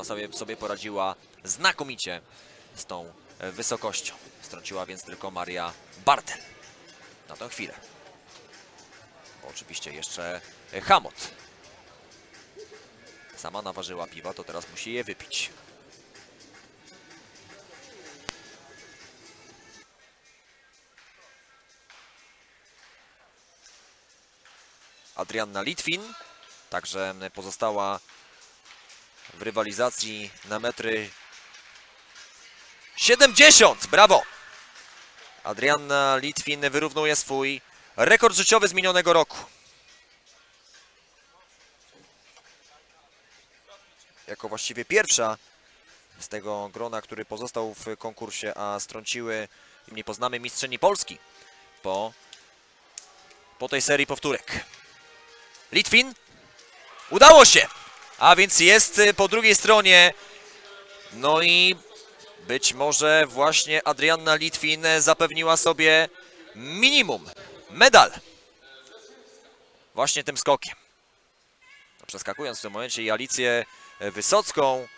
Ona sobie, sobie poradziła znakomicie z tą e, wysokością. Strąciła więc tylko Maria Bartel na tę chwilę. Bo oczywiście jeszcze Hamot. Sama naważyła piwa, to teraz musi je wypić. Adrianna Litwin, także pozostała w rywalizacji na metry 70. Brawo! Adrianna Litwin wyrównuje swój rekord życiowy z minionego roku. Jako właściwie pierwsza z tego grona, który pozostał w konkursie, a strąciły nie poznamy mistrzyni Polski po, po tej serii powtórek. Litwin. Udało się! a więc jest y, po drugiej stronie. No i być może właśnie Adrianna Litwin zapewniła sobie minimum, medal. Właśnie tym skokiem. No, przeskakując w tym momencie i Alicję Wysocką.